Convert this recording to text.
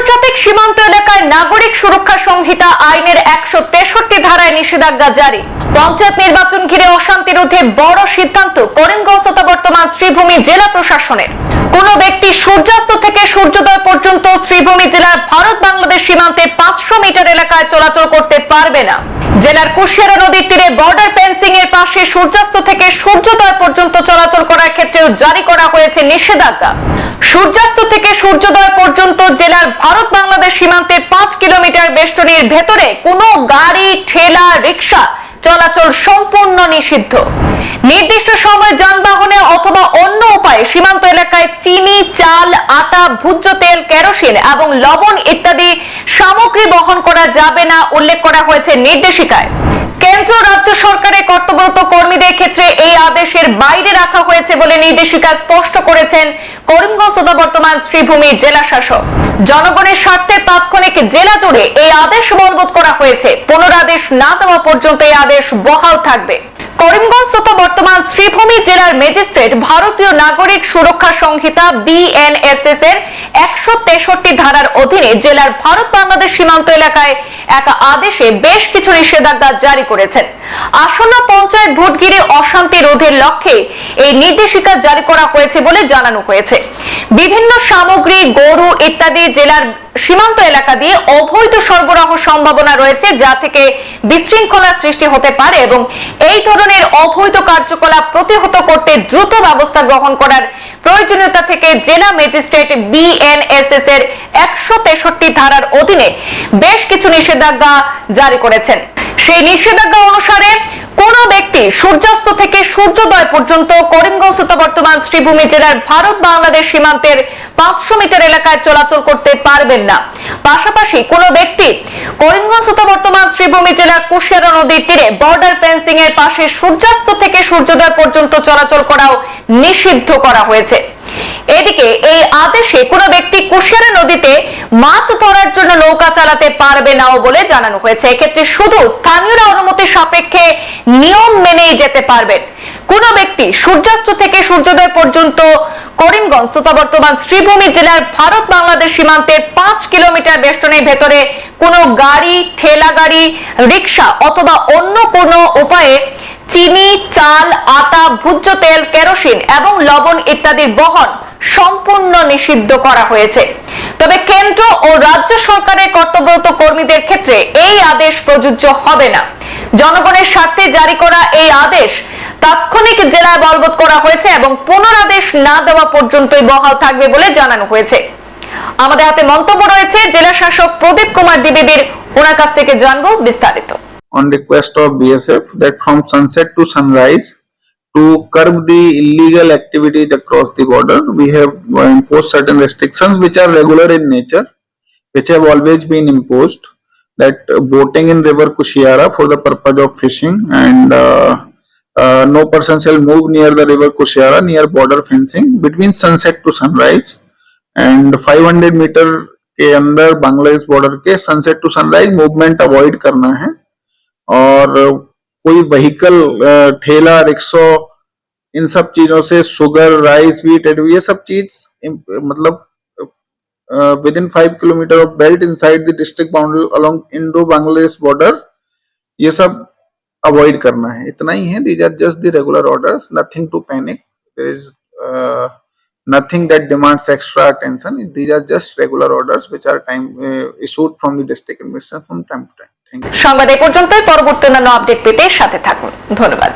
আন্তর্জাতিক সীমান্ত এলাকায় নাগরিক সুরক্ষা সংহিতা আইনের একশো তেষট্টি ধারায় নিষেধাজ্ঞা জারি। পঞ্চায়েত নির্বাচন ঘিরে অশান্তি রোধে বড় সিদ্ধান্ত করিমগঞ্জ তথা বর্তমান শ্রীভূমি জেলা প্রশাসনের। কোন ব্যক্তি সূর্যাস্ত থেকে সূর্যোদয় পর্যন্ত শ্রীভূমি জেলার ভারত বাংলাদেশ সীমান্তে পাঁচশো মিটার এলাকায় চলাচল করতে পারবে না। জেলার কুশিয়ারা নদীর তীরে বর্ডার ফেন্সিং এর পাশে সূর্যাস্ত থেকে সূর্যোদয় পর্যন্ত চলাচল করার ক্ষেত্রেও জারি করা হয়েছে নিষেধাজ্ঞা। সূর্যাস্ত থেকে সূর্যোদয় পর্যন্ত জেলার ভারত বাংলাদেশ সীমান্তে পাঁচ কিলোমিটার বেষ্টনীর ভেতরে কোনো গাড়ি, ঠেলা রিক্সা চলাচল সম্পূর্ণ নিষিদ্ধ। নির্দিষ্ট সময় অথবা উপায়ে সীমান্ত এলাকায় চিনি, চাল, আটা, ভোজ্য তেল, কেরোসিন এবং লবণ ইত্যাদি সামগ্রী বহন করা যাবে না উল্লেখ করা হয়েছে নির্দেশিকায়। কেন্দ্র রাজ্য সরকারের কর্তব্যরত কর্মীদের ক্ষেত্রে এই আদেশের বাইরে রাখা হয়েছে বলে নির্দেশিকা স্পষ্ট করেছেন করিমগঞ্জ তথা বর্তমান শ্রীভূমির জেলা শাসক। জনগণের স্বার্থে তাৎক্ষণিক জেলা জুড়ে এই আদেশ বলবৎ করা হয়েছে। পুনরাদেশ না দেওয়া পর্যন্ত এই আদেশ বহাল থাকবে। করিমগঞ্জ তথা বর্তমান শ্রীভূমি জেলার ম্যাজিস্ট্রেট ভারতীয় নাগরিক সুরক্ষা সংহিতা বিএনএসএস এর একশো তেষট্টি ধারার অধীনে জেলার ভারত বাংলাদেশ সীমান্ত এলাকায় এক আদেশে বেশ কিছু নিষেধাজ্ঞা জারি করেছেন। আসন্ন পঞ্চায়েত ভোট ঘিরে অশান্তি রোধের লক্ষ্যে এই নির্দেশিকা জারি করা হয়েছে বলে জানানো হয়েছে। বিভিন্ন সামগ্রী, গরু ইত্যাদি জেলার সীমান্ত এলাকা দিয়ে অবৈধ সরবরাহ সম্ভাবনা রয়েছে, যা থেকে বিশৃঙ্খলা সৃষ্টি হতে পারে এবং এই ধরনের অবৈধ কার্যকলাপ প্রতিহত করতে দ্রুত ব্যবস্থা গ্রহণ করার প্রয়োজনীয়তা থেকে জেলা ম্যাজিস্ট্রেট বিএনএসএস এর একশো তেষট্টি ধারার অধীনে বেশ কিছু নিষেধাজ্ঞা জারি করেছেন। সেই নিষেধাজ্ঞা অনুসারে কোন ব্যক্তি সূর্যাস্ত থেকে সূর্যোদয় পর্যন্ত করিমগঞ্জ বর্তমান শ্রীভূমি জেলার ভারত বাংলাদেশ সীমান্তের পাঁচশো মিটার এলাকায় চলাচল করতে পারবেন না। পাশাপাশি কোন ব্যক্তি করিমগঞ্জ তথা বর্তমান শ্রীভূমি জেলার কুশিয়ারা নদীর তীরে বর্ডার ফেন্সিং এর পাশে সূর্যাস্ত থেকে সূর্যোদয় পর্যন্ত চলাচল করাও নিষিদ্ধ করা হয়েছে। এদিকে এই আদেশে কোনো ব্যক্তি কুশিয়ারা নদীতে মাছ ধরার জন্য নৌকা চালাতে পারবে নাও বলে জানানো হয়েছে। এক্ষেত্রে শুধু স্থানীয়রা অনুমতি সাপেক্ষে নিয়ম মেনেই যেতে পারবেন। কোন ব্যক্তি সূর্যাস্ত থেকে সূর্যোদয় পর্যন্ত করিমগঞ্জ তথা বর্তমান শ্রীভূমি জেলার ভারত বাংলাদেশ সীমান্তের পাঁচ কিলোমিটার বেষ্টনের ভেতরে কোনো গাড়ি, ঠেলা গাড়ি রিক্সা অথবা অন্য কোনো উপায়ে চিনি, চাল, আটা, ভোজ্য তেল, কেরোসিন এবং লবণ ইত্যাদির বহন সম্পূর্ণ নিষিদ্ধ করা হয়েছে। তবে কেন্দ্র ও রাজ্য সরকারের কর্তব্যরত কর্মীদের ক্ষেত্রে এই আদেশ প্রযোজ্য হবে না। জনগণের স্বার্থে জারি করা এই আদেশ তাৎক্ষণিক জেলায় বলবৎ করা হয়েছে এবং পুনরাদেশ না দেওয়া পর্যন্তই বহাল থাকবে বলে জানানো হয়েছে। আমাদের হাতে মন্তব্য রয়েছে জেলা শাসক প্রদীপ কুমার দ্বিবেদীর। ওনার কাছ থেকে জানব বিস্তারিত। On request of BSF that from sunset to sunrise to curb the illegal activities across the border we have uh, imposed certain restrictions which are regular in nature which have always been imposed that uh, boating in river Kushiara for the purpose of fishing and uh, uh, no person shall move near the river Kushiara near border fencing between sunset to sunrise and 500 metre के अंदर Bangladesh border के sunset to sunrise movement avoid करना है और कोई vehicle ठेला rickshaw इन सब चीज़ों से शुगर राइस व्हीट ये सब चीज़ मतलब within five kilometre of belt inside the district boundary along Indo Bangladesh border ये सब अवॉइड करना है इतना ही है these are just the regular orders nothing to panic there is extra attention these are just regular orders which are time uh, issued from the district administration from time to time thank you সংবাদ এ পর্যন্তই পরবর্তী অন্যান্য update পেতে সাথে থাকুন। ধন্যবাদ।